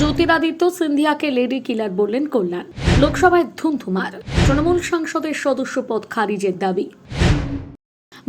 Jyotiraditya সিন্ধিয়াকে lady কিলার বললেন কল্যাণ। লোকসভায় ধুমধুমার। তৃণমূল সংসদের সদস্য পদ খারিজের দাবি।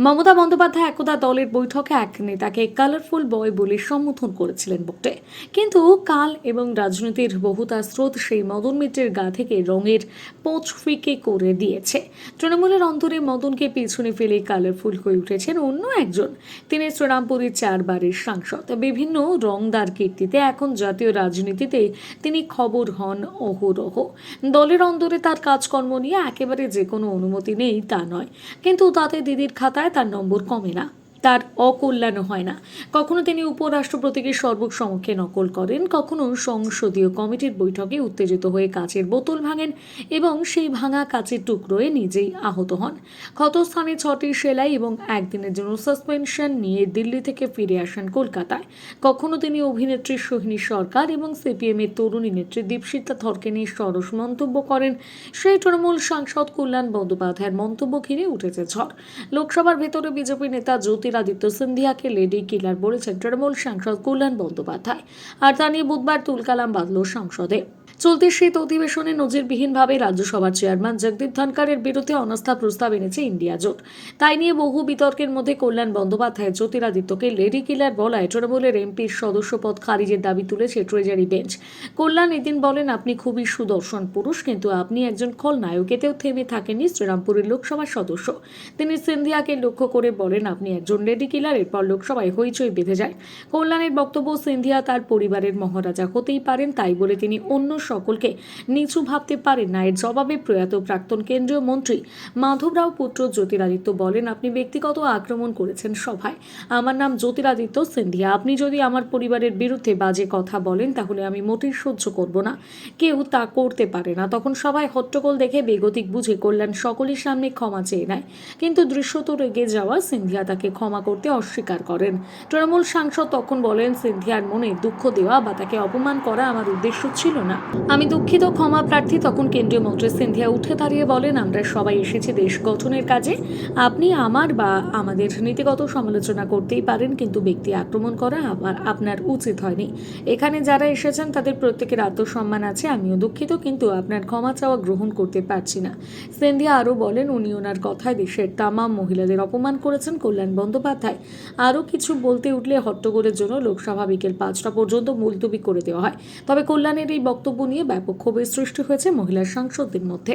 মমতা বন্দ্যোপাধ্যায় একদা দলের বৈঠকে এক নেতাকে কালারফুল বয় বলে সম্বোধন করেছিলেন বটে। কিন্তু কাল এবং রাজনীতির বহুতা স্রোত সেই মদন মিত্রের গা থেকে রঙের পোচ ফিকে করে দিয়েছে। তৃণমূলের অন্তরে মদনকে পিছনে ফেলে কালারফুল হয়ে উঠেছেন অন্য একজন। তিনি শ্রীরামপুরের চারবারের সাংসদ। বিভিন্ন রংদার কীর্তিতে এখন জাতীয় রাজনীতিতে তিনি খবর হন অহরহ। দলের অন্তরে তার কাজকর্ম নিয়ে একেবারে যে কোনো অনুমতি নেই তা নয়। কিন্তু তাতে দিদির খাতায় তার নম্বর কমে না তার অকল্যাণ হয় না। কখনো তিনি উপরাষ্ট্রপতিকে সর্বসমক্ষে নকল করেন, কখনো সংসদীয় কমিটির বৈঠকে উত্তেজিত হয়ে কাচের বোতল ভাঙেন এবং সেই ভাঙা কাচের টুকরোয় নিজেই আহত হন। ক্ষতস্থানে ছটি সেলাই এবং একদিনের জন্য সাসপেনশন নিয়ে দিল্লি থেকে ফিরে আসেন কলকাতায়। কখনো তিনি অভিনেত্রী সোহিনী সরকার এবং সিপিএম এর তরুণী নেত্রী দীপশিতা থরকে নিয়ে সরস মন্তব্য করেন। সেই তৃণমূল সাংসদ কল্যাণ বন্দ্যোপাধ্যায়ের মন্তব্য ঘিরে উঠেছে ঝড়। লোকসভার ভেতরে বিজেপি নেতা জ্যোতিরাদিত্য সিন্ধিয়াকে লেডি কিলার বলেছেন তৃণমূল সাংসদ কল্যাণ বন্দ্যোপাধ্যায়। আর তা নিয়ে বুধবার তুলকালাম বাদল সংসদে। চলতি শীত অধিবেশনে নজিরবিহীনভাবে রাজ্যসভার চেয়ারম্যান জগদীপ ধনকারের বিরুদ্ধে অনাস্থা প্রস্তাব এনেছে ইন্ডিয়া জোট। তাই নিয়ে বহু বিতর্কের মধ্যে কল্যাণ বন্দ্যোপাধ্যায়, জ্যোতিরাদিত্যকে লেডি কিলার বলায় তৃণমূলের এমপির সদস্য পদ খারিজের দাবি তুলেছে ট্রেজারি বেঞ্চ। কল্যাণ এদিন বলেন, আপনি খুবই সুদর্শন পুরুষ, কিন্তু আপনি একজন খলনায়ক। এতেও থেমে থাকেননি শ্রীরামপুরের লোকসভার সদস্য। তিনি সিন্ধিয়াকে লক্ষ্য করে বলেন, আপনি একজন লেডি কিলার, এরপর লোকসভায় হইচই বেঁধে যায়। কল্যাণের বক্তব্য, সিন্ধিয়া তার পরিবারের মহারাজা হতেই পারেন তাই বলে তিনি অন্য সকলকে নিচু ভাবতে পারেন না এর জবাবে প্রয়াত প্রাক্তন কেন্দ্রীয় মন্ত্রী মাধবরাও পুত্র জ্যোতিরাদিত্য বলেন, আপনি ব্যক্তিগত আক্রমণ করেছেন সভায়। আমার নাম জ্যোতিরাদিত্য সিন্ধিয়া। আপনি যদি আমার পরিবারের বিরুদ্ধে বাজে কথা বলেন, তাহলে আমি মোটেই সহ্য করব না। কেউ তা করতে পারে না। তখন সবাই হট্টগোল দেখে বেগতিক বুঝে কল্যাণ সকলের সামনে ক্ষমা চেয়ে নেয়। কিন্তু দৃশ্যত রেগে যাওয়া সিন্ধিয়া তাকে ক্ষমা করতে অস্বীকার করেন। তৃণমূল সাংসদ তখন বলেন, সিন্ধিয়ার মনে দুঃখ দেওয়া বা তাকে অপমান করা আমার উদ্দেশ্য ছিল না। আমি দুঃখিত, ক্ষমা প্রার্থী তখন কেন্দ্রীয় মন্ত্রী সিন্ধিয়া উঠে দাঁড়িয়ে বলেন, আমরা সবাই এসেছি দেশ গঠনের কাজে। আপনি আমার বা আমাদের নীতিগত সমালোচনা করতেই পারেন, কিন্তু ব্যক্তি আক্রমণ করা আমার আপনার উচিত হয়নি। এখানে যারা এসেছেন, তাদের প্রত্যেকের আত্মসম্মান আছে, আমিও দুঃখিত, কিন্তু আপনার ক্ষমা চাওয়া গ্রহণ করতে পারছি না। সিন্ধিয়া আরও বলেন, উনি ওনার কথায় দেশের তামাম মহিলাদের অপমান করেছেন, কল্যাণ বন্দ্যোপাধ্যায়। আরও কিছু বলতে উঠলে হট্টগোলের জন্য লোকসভা বিকেল পাঁচটা পর্যন্ত মুলতবি করে দেওয়া হয়। তবে কল্যাণের এই বক্তব্য নিয়ে ব্যাপক ক্ষোভের সৃষ্টি হয়েছে মহিলা সাংসদদের মধ্যে।